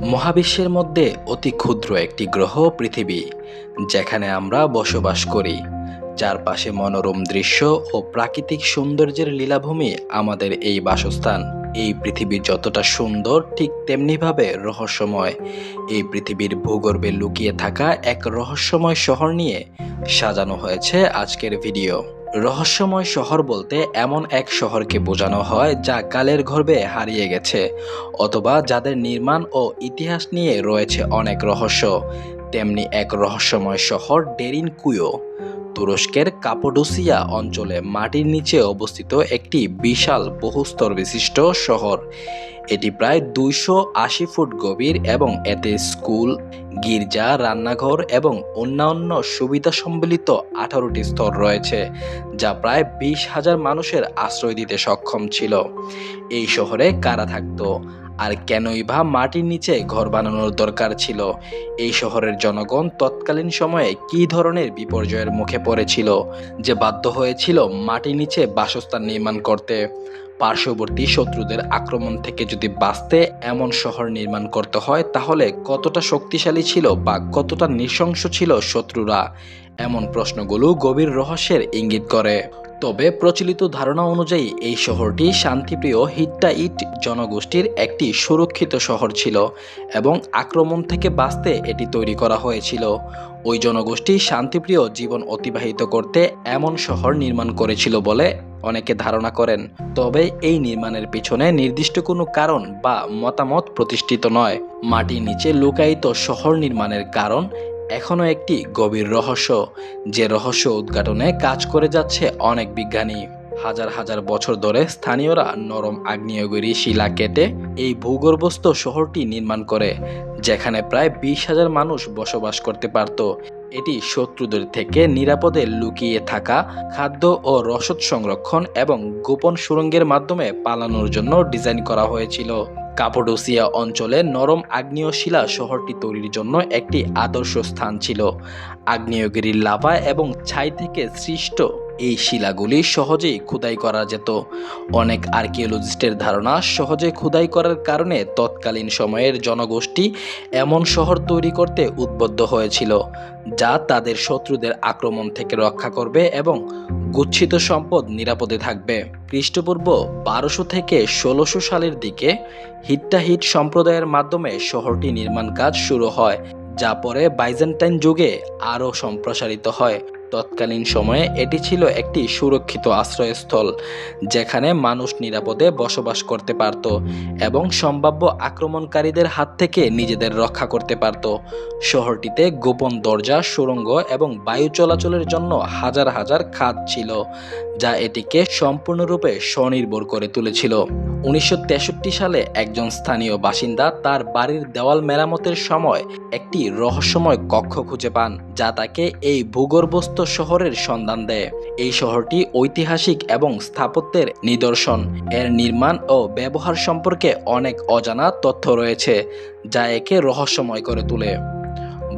মহাবিশ্বের মধ্যে অতি ক্ষুদ্র একটি গ্রহ পৃথিবী, যেখানে আমরা বসবাস করি। চারপাশে মনোরম দৃশ্য ও প্রাকৃতিক সৌন্দর্যের লীলাভূমি আমাদের এই বাসস্থান। এই পৃথিবী যতটা সুন্দর, ঠিক তেমনিভাবে রহস্যময়। এই পৃথিবীর ভূগর্ভে লুকিয়ে থাকা এক রহস্যময় শহর নিয়ে সাজানো হয়েছে আজকের ভিডিও। রহস্যময় শহর বলতে এমন এক শহরকে বোঝানো হয় যা কালের গর্ভে হারিয়ে গেছে, অথবা যাদের নির্মাণ ও ইতিহাস নিয়ে রয়েছে অনেক রহস্য। তেমনি এক রহস্যময় শহর ডেরিন কুয়ো তুরস্কের কাপোডোসিয়া অঞ্চলে মাটির নিচে অবস্থিত একটি বিশাল বহুস্তর বিশিষ্ট শহর। এটি প্রায় দুইশো আশি ফুট গভীর এবং এতে স্কুল, গির্জা, রান্নাঘর এবং অন্যান্য সুবিধা সম্বলিত আঠারোটি স্তর রয়েছে, যা প্রায় বিশ হাজার মানুষের আশ্রয় দিতে সক্ষম ছিল। এই শহরে কারা থাকতো? আর কেনই বা মাটির নিচে ঘর বানানোর দরকার ছিল? এই শহরের জনগণ তৎকালীন সময়ে কী ধরনের বিপর্যয়ের মুখে পড়েছিল যে বাধ্য হয়েছিল মাটির নিচে বাসস্থান নির্মাণ করতে? পার্শ্ববর্তী শত্রুদের আক্রমণ থেকে যদি বাঁচতে এমন শহর নির্মাণ করতে হয়, তাহলে কতটা শক্তিশালী ছিল বা কতটা নৃশংস ছিল শত্রুরা? এমন প্রশ্নগুলো গভীর রহস্যের ইঙ্গিত করে। তবে প্রচলিত ধারণা অনুযায়ী এই শহরটি শান্তিপ্রিয় হিট্টাইট জনগোষ্ঠীর একটি সুরক্ষিত শহর ছিল এবং আক্রমণ থেকে বাঁচতে এটি তৈরি করা হয়েছিল। ওই জনগোষ্ঠী শান্তিপ্রিয় জীবন অতিবাহিত করতে এমন শহর নির্মাণ করেছিল বলে অনেকে ধারণা করেন। তবে এই নির্মাণের পিছনে নির্দিষ্ট কোনো কারণ বা মতামত প্রতিষ্ঠিত নয়। মাটির নিচে লুকায়িত শহর নির্মাণের কারণ এখনও একটি গভীর রহস্য, যে রহস্য উদ্ঘাটনে কাজ করে যাচ্ছে অনেক বিজ্ঞানী। হাজার হাজার বছর ধরে স্থানীয়রা নরম আগ্নেয়গিরি শিলা কেটে এই ভূগর্ভস্থ শহরটি নির্মাণ করে, যেখানে প্রায় বিশ হাজার মানুষ বসবাস করতে পারত। এটি শত্রুদের থেকে নিরাপদে লুকিয়ে থাকা, খাদ্য ও রসদ সংরক্ষণ এবং গোপন সুরঙ্গের মাধ্যমে পালানোর জন্য ডিজাইন করা হয়েছিল। কাপোডোসিয়া অঞ্চলে নরম আগ্নেয় শিলা শহরটি তৈরির জন্য একটি আদর্শ স্থান ছিল। আগ্নেয়গিরির লাভা এবং ছাই থেকে সৃষ্ট এই শিলাগুলি সহজেই খোদাই করা যেত। অনেক আর্কিওলজিস্টের ধারণা সহজে খোদাই করার কারণে তৎকালীন সময়ের জনগোষ্ঠী এমন শহর তৈরি করতে উদ্বুদ্ধ হয়েছিল, যা তাদের শত্রুদের আক্রমণ থেকে রক্ষা করবে এবং গুচ্ছিত সম্পদ নিরাপদে থাকবে। খ্রিস্টপূর্ব বারোশো থেকে ষোলোশো সালের দিকে হিট্টাহিট সম্প্রদায়ের মাধ্যমে শহরটি নির্মাণ কাজ শুরু হয়, যা পরে বাইজেন্টাইন যুগে আরও সম্প্রসারিত হয়। তৎকালীন সময়ে এটি ছিল একটি সুরক্ষিত আশ্রয়স্থল, যেখানে মানুষ নিরাপদে বসবাস করতে পারত এবং সম্ভাব্য আক্রমণকারীদের হাত থেকে নিজেদের রক্ষা করতে পারত। শহরটিতে গোপন দরজা সুড়ঙ্গ এবং বায়ু চলাচলের জন্য হাজার হাজার খাত ছিল, যা এটিকে সম্পূর্ণরূপে স্বনির্ভর করে তুলেছিল। উনিশশো তেষট্টি সালে একজন স্থানীয় বাসিন্দা তার বাড়ির দেওয়াল মেরামতের সময় একটি রহস্যময় কক্ষ খুঁজে পান, যা তাকে এই ভূগর্ভস্থ শহরের সন্ধান দেয়। এই শহরটি ঐতিহাসিক এবং স্থাপত্যের নিদর্শন। এর নির্মাণ ও ব্যবহার সম্পর্কে অনেক অজানা তথ্য রয়েছে, যা একে রহস্যময় করে তোলে।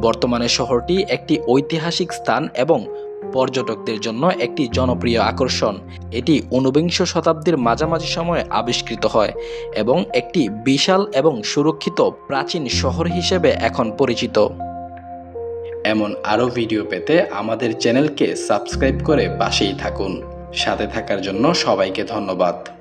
বর্তমানে শহরটি একটি ঐতিহাসিক স্থান এবং পর্যটকদের জন্য একটি জনপ্রিয় আকর্ষণ। এটি ঊনবিংশ শতাব্দীর মাঝামাঝি সময়ে আবিষ্কৃত হয় এবং একটি বিশাল এবং সুরক্ষিত প্রাচীন শহর হিসেবে এখন পরিচিত। এমন আরও ভিডিও পেতে আমাদের চ্যানেলকে সাবস্ক্রাইব করে পাশেই থাকুন। সাথে থাকার জন্য সবাইকে ধন্যবাদ।